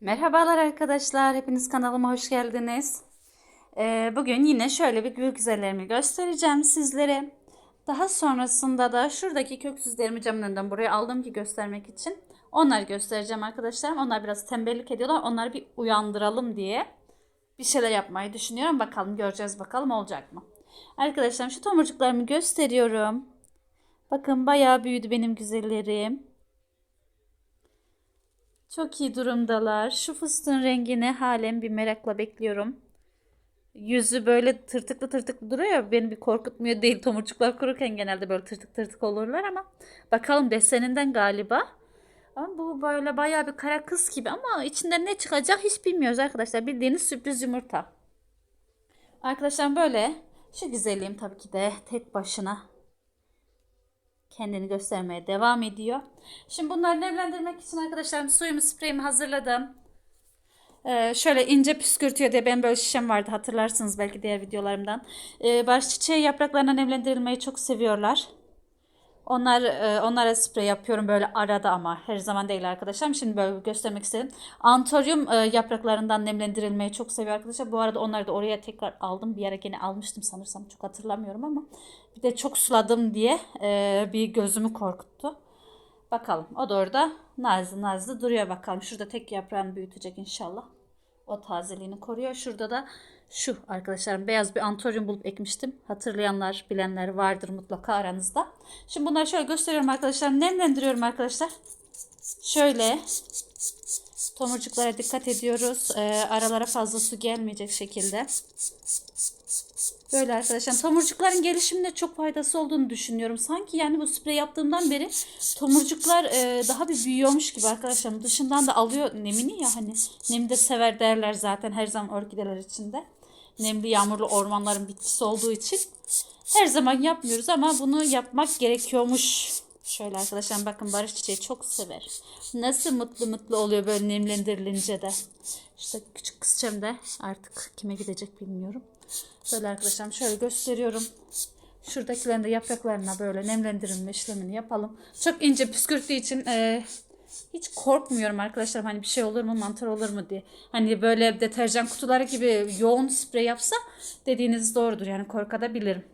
Merhabalar arkadaşlar, hepiniz kanalıma hoş geldiniz. Ee, bugün yine şöyle bir gül güzellerimi göstereceğim sizlere. Daha sonrasında da şuradaki köksüzlerimi camın önünden buraya aldım ki göstermek için. Onları göstereceğim arkadaşlar. Onlar biraz tembellik ediyorlar. Onları bir uyandıralım diye bir şeyler yapmayı düşünüyorum. Bakalım göreceğiz bakalım olacak mı? Arkadaşlar şu tomurcuklarımı gösteriyorum. Bakın bayağı büyüdü benim güzellerim. Çok iyi durumdalar. Şu fıstığın rengini halen bir merakla bekliyorum. Yüzü böyle tırtıklı tırtıklı duruyor beni bir korkutmuyor değil. Tomurcuklar kururken genelde böyle tırtık tırtık olurlar ama bakalım deseninden galiba. Ama bu böyle bayağı bir kara kız gibi ama içinden ne çıkacak hiç bilmiyoruz arkadaşlar. Bildiğiniz sürpriz yumurta. Arkadaşlar böyle şu güzelliğim tabii ki de tek başına kendini göstermeye devam ediyor. Şimdi bunları nemlendirmek için arkadaşlar suyumu spreyimi hazırladım. Ee, şöyle ince püskürtüyor diye benim böyle şişem vardı hatırlarsınız belki diğer videolarımdan. Ee, barış çiçeği yapraklarına nemlendirilmeyi çok seviyorlar. Onlar e, onlara sprey yapıyorum böyle arada ama her zaman değil arkadaşlar. Şimdi böyle göstermek istedim. Antorium e, yapraklarından nemlendirilmeyi çok seviyor arkadaşlar. Bu arada onları da oraya tekrar aldım. Bir yere gene almıştım sanırsam çok hatırlamıyorum ama bir de çok suladım diye e, bir gözümü korkuttu. Bakalım o da orada nazlı nazlı duruyor bakalım. Şurada tek yaprağını büyütecek inşallah. O tazeliğini koruyor. Şurada da şu arkadaşlarım beyaz bir antoryum bulup ekmiştim. Hatırlayanlar, bilenler vardır mutlaka aranızda. Şimdi bunları şöyle gösteriyorum arkadaşlar. Nemlendiriyorum arkadaşlar. Şöyle tomurcuklara dikkat ediyoruz. Ee, aralara fazla su gelmeyecek şekilde. Böyle arkadaşlar tomurcukların gelişimine çok faydası olduğunu düşünüyorum. Sanki yani bu sprey yaptığımdan beri tomurcuklar e, daha bir büyüyormuş gibi arkadaşlar. Dışından da alıyor nemini ya hani nemi de sever derler zaten her zaman orkideler içinde. Nemli yağmurlu ormanların bitkisi olduğu için her zaman yapmıyoruz ama bunu yapmak gerekiyormuş. Şöyle arkadaşlar bakın barış çiçeği çok sever. Nasıl mutlu mutlu oluyor böyle nemlendirilince de. İşte küçük kızcağım da artık kime gidecek bilmiyorum. Böyle arkadaşlar şöyle gösteriyorum. Şuradakilerin de yapraklarına böyle nemlendirilme işlemini yapalım. Çok ince püskürttüğü için e, hiç korkmuyorum arkadaşlar. Hani bir şey olur mu mantar olur mu diye. Hani böyle deterjan kutuları gibi yoğun sprey yapsa dediğiniz doğrudur. Yani korkabilirim.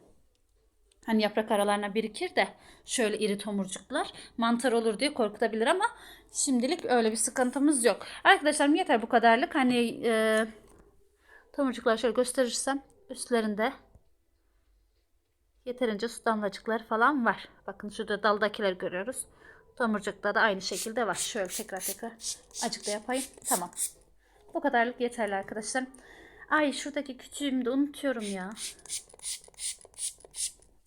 Hani yaprak aralarına birikir de şöyle iri tomurcuklar mantar olur diye korkutabilir ama şimdilik öyle bir sıkıntımız yok. Arkadaşlar yeter bu kadarlık. Hani e, tomurcuklar şöyle gösterirsem üstlerinde yeterince su damlacıkları falan var. Bakın şurada daldakiler görüyoruz. Tomurcukta da aynı şekilde var. Şöyle tekrar tekrar acık da yapayım. Tamam. Bu kadarlık yeterli arkadaşlar. Ay şuradaki küçüğümü de unutuyorum ya.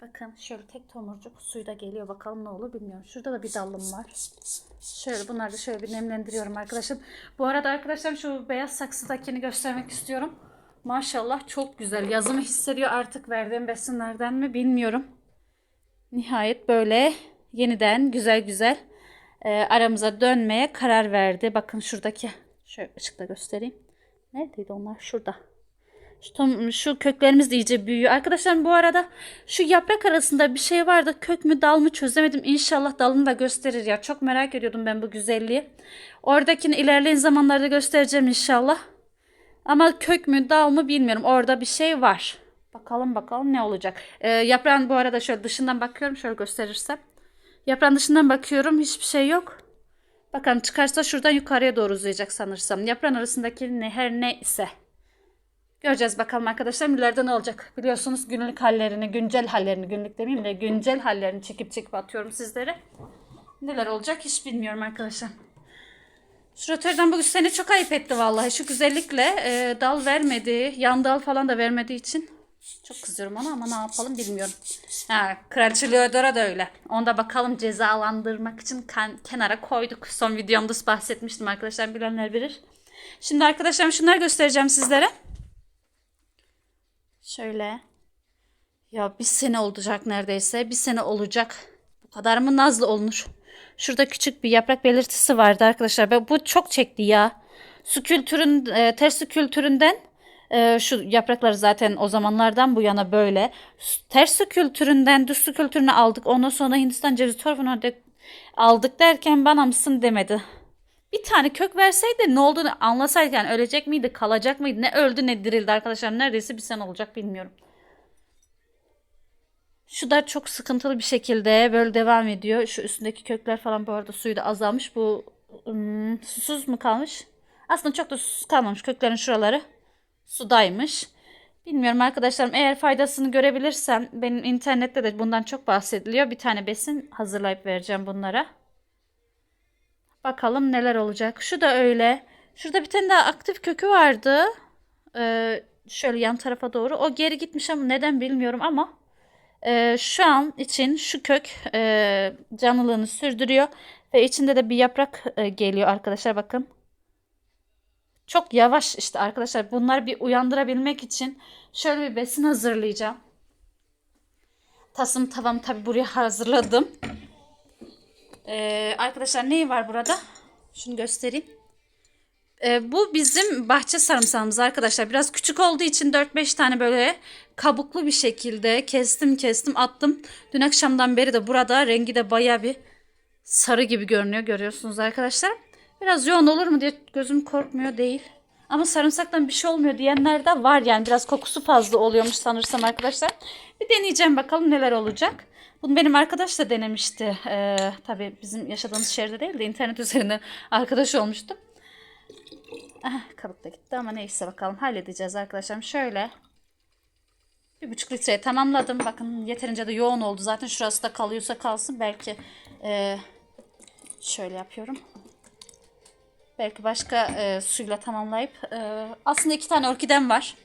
Bakın şöyle tek tomurcuk suyu da geliyor. Bakalım ne olur bilmiyorum. Şurada da bir dalım var. Şöyle bunları da şöyle bir nemlendiriyorum arkadaşlar. Bu arada arkadaşlar şu beyaz saksıdakini göstermek istiyorum. Maşallah çok güzel. Yazımı hissediyor artık verdiğim besinlerden mi bilmiyorum. Nihayet böyle yeniden güzel güzel e, aramıza dönmeye karar verdi. Bakın şuradaki şöyle ışıkla göstereyim. Neredeydi onlar? Şurada. Şu, şu köklerimiz de iyice büyüyor. Arkadaşlar bu arada şu yaprak arasında bir şey vardı. Kök mü dal mı çözemedim. İnşallah dalını da gösterir ya. Çok merak ediyordum ben bu güzelliği. Oradakini ilerleyen zamanlarda göstereceğim inşallah. Ama kök mü dal mı bilmiyorum. Orada bir şey var. Bakalım bakalım ne olacak. Ee, yaprağın bu arada şöyle dışından bakıyorum. Şöyle gösterirsem. Yaprağın dışından bakıyorum. Hiçbir şey yok. Bakalım çıkarsa şuradan yukarıya doğru uzayacak sanırsam. Yaprağın arasındaki ne her ne ise. Göreceğiz bakalım arkadaşlar ileride ne olacak. Biliyorsunuz günlük hallerini, güncel hallerini, günlük demeyeyim de güncel hallerini çekip çekip atıyorum sizlere. Neler olacak hiç bilmiyorum arkadaşlar. Şu röterden bu sene çok ayıp etti vallahi. Şu güzellikle e, dal vermedi, yan dal falan da vermediği için. Çok kızıyorum ona ama ne yapalım bilmiyorum. Ha, Kraliçe Leodora da öyle. Onda bakalım cezalandırmak için kan, kenara koyduk. Son videomda bahsetmiştim arkadaşlar bilenler bilir. Şimdi arkadaşlarım şunları göstereceğim sizlere. Şöyle. Ya bir sene olacak neredeyse. Bir sene olacak. Bu kadar mı nazlı olunur? Şurada küçük bir yaprak belirtisi vardı arkadaşlar. Bu çok çekti ya. Su kültürün, e, ters su kültüründen e, şu yapraklar zaten o zamanlardan bu yana böyle. Ters kültüründen düz su kültürünü aldık. Ondan sonra Hindistan cevizi torfunu aldık derken bana mısın demedi. bir tane kök verseydi ne olduğunu anlasaydık yani ölecek miydi kalacak mıydı ne öldü ne dirildi arkadaşlar neredeyse bir sene olacak bilmiyorum. Şu da çok sıkıntılı bir şekilde böyle devam ediyor. Şu üstündeki kökler falan bu arada suyu da azalmış. Bu ım, susuz mu kalmış? Aslında çok da susuz kalmamış. Köklerin şuraları sudaymış. Bilmiyorum arkadaşlarım eğer faydasını görebilirsem benim internette de bundan çok bahsediliyor. Bir tane besin hazırlayıp vereceğim bunlara. Bakalım neler olacak. Şu da öyle. Şurada bir tane daha aktif kökü vardı. Ee, şöyle yan tarafa doğru. O geri gitmiş ama neden bilmiyorum ama e, şu an için şu kök e, canlılığını sürdürüyor. Ve içinde de bir yaprak e, geliyor arkadaşlar bakın. Çok yavaş işte arkadaşlar. Bunları bir uyandırabilmek için şöyle bir besin hazırlayacağım. Tasım tavam tabi buraya hazırladım. Ee, arkadaşlar neyi var burada? Şunu göstereyim. Ee, bu bizim bahçe sarımsağımız arkadaşlar. Biraz küçük olduğu için 4-5 tane böyle kabuklu bir şekilde kestim kestim attım. Dün akşamdan beri de burada rengi de baya bir sarı gibi görünüyor. Görüyorsunuz arkadaşlar. Biraz yoğun olur mu diye gözüm korkmuyor değil. Ama sarımsaktan bir şey olmuyor diyenler de var yani biraz kokusu fazla oluyormuş sanırsam arkadaşlar. Bir deneyeceğim bakalım neler olacak. Bunu benim arkadaş da denemişti. Ee, tabii bizim yaşadığımız şehirde değil de internet üzerinde arkadaş olmuştum. Ah, kabuk da gitti ama neyse bakalım halledeceğiz arkadaşlarım. Şöyle bir buçuk litreye tamamladım. Bakın yeterince de yoğun oldu. Zaten şurası da kalıyorsa kalsın. Belki e, şöyle yapıyorum. Belki başka e, suyla tamamlayıp e, aslında iki tane orkidem var.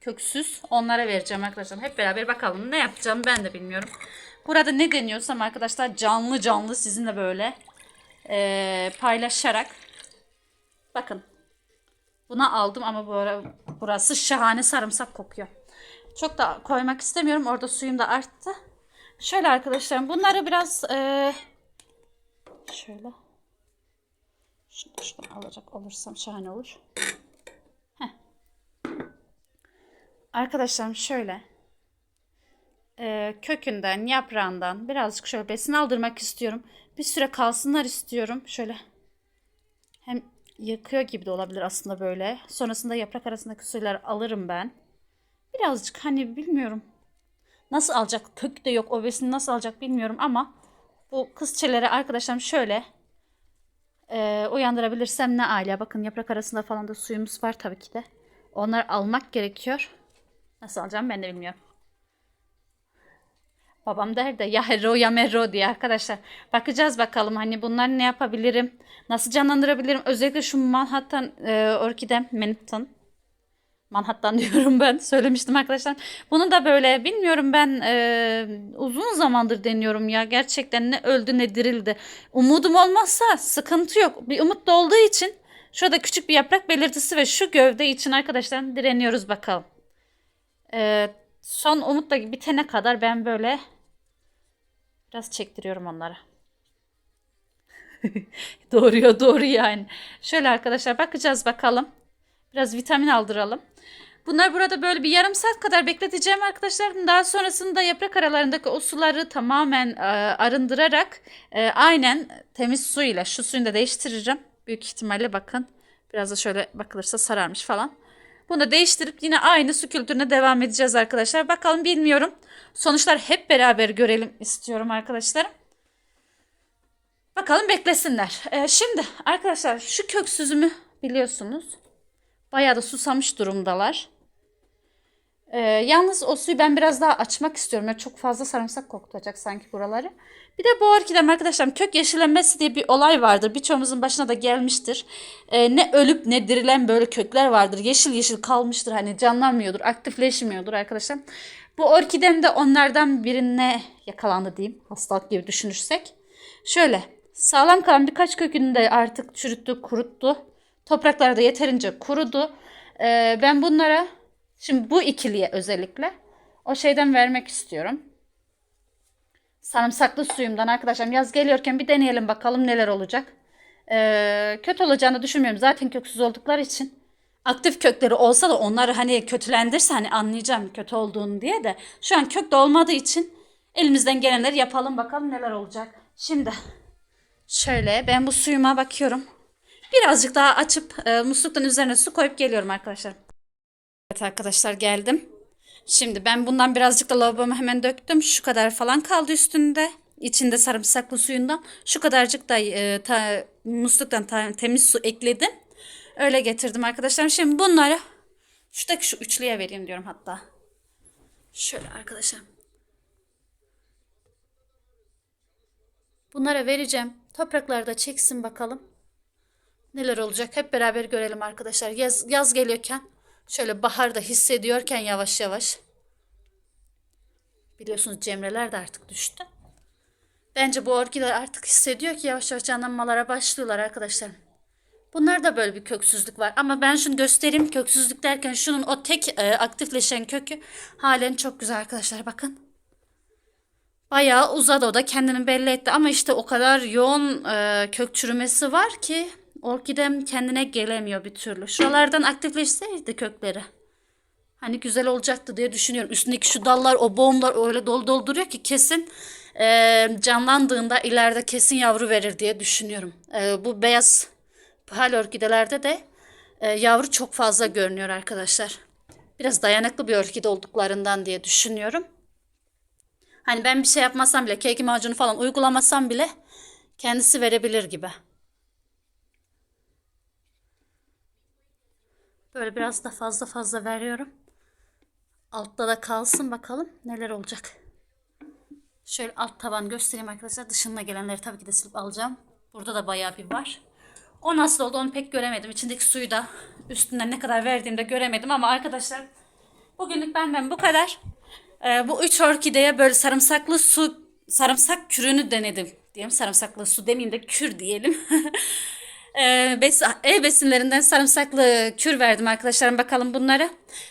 Köksüz. Onlara vereceğim arkadaşlar. Hep beraber bakalım ne yapacağım ben de bilmiyorum. Burada ne deniyorsam arkadaşlar canlı canlı sizinle böyle e, paylaşarak bakın buna aldım ama bu ara, burası şahane sarımsak kokuyor. Çok da koymak istemiyorum. Orada suyum da arttı. Şöyle arkadaşlar bunları biraz e, şöyle şunu da şuradan alacak olursam şahane olur. Heh. Arkadaşlarım şöyle e, kökünden, yaprağından birazcık şöyle besin aldırmak istiyorum. Bir süre kalsınlar istiyorum. Şöyle hem yakıyor gibi de olabilir aslında böyle. Sonrasında yaprak arasındaki suyları alırım ben. Birazcık hani bilmiyorum. Nasıl alacak? Kök de yok. O besini nasıl alacak bilmiyorum ama bu kızçeleri arkadaşlarım şöyle e, uyandırabilirsem ne âlâ. Bakın yaprak arasında falan da suyumuz var tabii ki de. Onları almak gerekiyor. Nasıl alacağım ben de bilmiyorum. Babam der de ya hero ya merro diye arkadaşlar. Bakacağız bakalım hani bunlar ne yapabilirim? Nasıl canlandırabilirim? Özellikle şu Manhattan e, orkidem Manhattan. Manhattan diyorum ben. Söylemiştim arkadaşlar. Bunu da böyle bilmiyorum ben e, uzun zamandır deniyorum ya. Gerçekten ne öldü ne dirildi. Umudum olmazsa sıkıntı yok. Bir umut da olduğu için şurada küçük bir yaprak belirtisi ve şu gövde için arkadaşlar direniyoruz bakalım. E, son umut da bitene kadar ben böyle biraz çektiriyorum onlara. Doğruyor doğru yani. Şöyle arkadaşlar bakacağız bakalım. Biraz vitamin aldıralım. Bunlar burada böyle bir yarım saat kadar bekleteceğim arkadaşlar. Daha sonrasında yaprak aralarındaki o suları tamamen e, arındırarak e, aynen temiz su ile şu suyunu da değiştireceğim. Büyük ihtimalle bakın biraz da şöyle bakılırsa sararmış falan. Bunu da değiştirip yine aynı su kültürüne devam edeceğiz arkadaşlar. Bakalım bilmiyorum. Sonuçlar hep beraber görelim istiyorum arkadaşlarım. Bakalım beklesinler. Ee, şimdi arkadaşlar şu köksüzümü biliyorsunuz. Bayağı da susamış durumdalar. Ee, yalnız o suyu ben biraz daha açmak istiyorum. Yani çok fazla sarımsak kokutacak sanki buraları. Bir de bu orkidem arkadaşlar kök yeşillenmesi diye bir olay vardır. Birçoğumuzun başına da gelmiştir. Ee, ne ölüp ne dirilen böyle kökler vardır. Yeşil yeşil kalmıştır. Hani canlanmıyordur, aktifleşmiyordur arkadaşlar. Bu orkidem de onlardan birine yakalandı diyeyim. Hastalık gibi düşünürsek. Şöyle sağlam kalan birkaç kökünü de artık çürüttü, kuruttu. Toprakları da yeterince kurudu. Ee, ben bunlara şimdi bu ikiliye özellikle o şeyden vermek istiyorum. Sarımsaklı suyumdan arkadaşlar yaz geliyorken bir deneyelim bakalım neler olacak. Ee, kötü olacağını düşünmüyorum. Zaten köksüz oldukları için. Aktif kökleri olsa da onları hani kötülendirse hani anlayacağım kötü olduğunu diye de şu an kök de olmadığı için elimizden gelenleri yapalım bakalım neler olacak. Şimdi şöyle ben bu suyuma bakıyorum. Birazcık daha açıp e, musluktan üzerine su koyup geliyorum arkadaşlar. Evet arkadaşlar geldim. Şimdi ben bundan birazcık da lavaboma hemen döktüm. Şu kadar falan kaldı üstünde. İçinde sarımsaklı suyundan. Şu kadarcık da e, ta- musluktan ta- temiz su ekledim. Öyle getirdim arkadaşlar. Şimdi bunları şuradaki şu üçlüye vereyim diyorum hatta. Şöyle arkadaşlar. Bunlara vereceğim. Toprakları da çeksin bakalım. Neler olacak hep beraber görelim arkadaşlar. Yaz, yaz geliyorken şöyle baharda hissediyorken yavaş yavaş. Biliyorsunuz cemreler de artık düştü. Bence bu orkideler artık hissediyor ki yavaş yavaş canlanmalara başlıyorlar arkadaşlar. Bunlar da böyle bir köksüzlük var. Ama ben şunu göstereyim. Köksüzlük derken şunun o tek e, aktifleşen kökü halen çok güzel arkadaşlar. Bakın. Bayağı uzadı o da kendini belli etti. Ama işte o kadar yoğun e, kök çürümesi var ki orkidem kendine gelemiyor bir türlü. Şuralardan aktifleşseydi kökleri. Hani güzel olacaktı diye düşünüyorum. Üstündeki şu dallar, o boğumlar öyle dolu dolduruyor ki kesin e, canlandığında ileride kesin yavru verir diye düşünüyorum. E, bu beyaz hal orkidelerde de e, yavru çok fazla görünüyor arkadaşlar. Biraz dayanıklı bir orkide olduklarından diye düşünüyorum. Hani ben bir şey yapmasam bile, kek macunu falan uygulamasam bile kendisi verebilir gibi. Böyle biraz da fazla fazla veriyorum. Altta da kalsın bakalım neler olacak. Şöyle alt taban göstereyim arkadaşlar. Dışında gelenleri tabii ki de silip alacağım. Burada da bayağı bir var. O nasıl oldu onu pek göremedim. İçindeki suyu da üstünden ne kadar verdiğimde göremedim. Ama arkadaşlar bugünlük benden bu kadar. Ee, bu üç orkideye böyle sarımsaklı su, sarımsak kürünü denedim. Diyelim sarımsaklı su demeyeyim de kür diyelim. Bes ev besinlerinden sarımsaklı kür verdim arkadaşlarım. Bakalım bunlara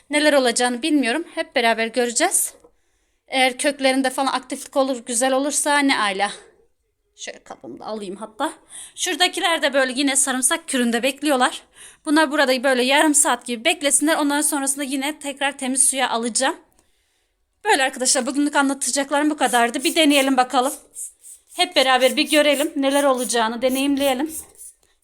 neler olacağını bilmiyorum. Hep beraber göreceğiz. Eğer köklerinde falan aktiflik olur, güzel olursa ne ala. Şöyle kabımda alayım hatta. Şuradakiler de böyle yine sarımsak küründe bekliyorlar. Bunlar burada böyle yarım saat gibi beklesinler. Ondan sonrasında yine tekrar temiz suya alacağım. Böyle arkadaşlar bugünlük anlatacaklarım bu kadardı. Bir deneyelim bakalım. Hep beraber bir görelim neler olacağını deneyimleyelim.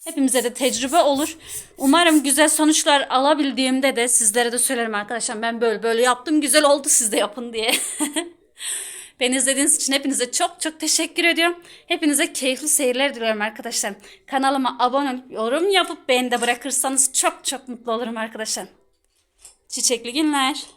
Hepimize de tecrübe olur. Umarım güzel sonuçlar alabildiğimde de sizlere de söylerim arkadaşlar. Ben böyle böyle yaptım güzel oldu siz de yapın diye. Beni izlediğiniz için hepinize çok çok teşekkür ediyorum. Hepinize keyifli seyirler diliyorum arkadaşlar. Kanalıma abone olup yorum yapıp beğeni de bırakırsanız çok çok mutlu olurum arkadaşlar. Çiçekli günler.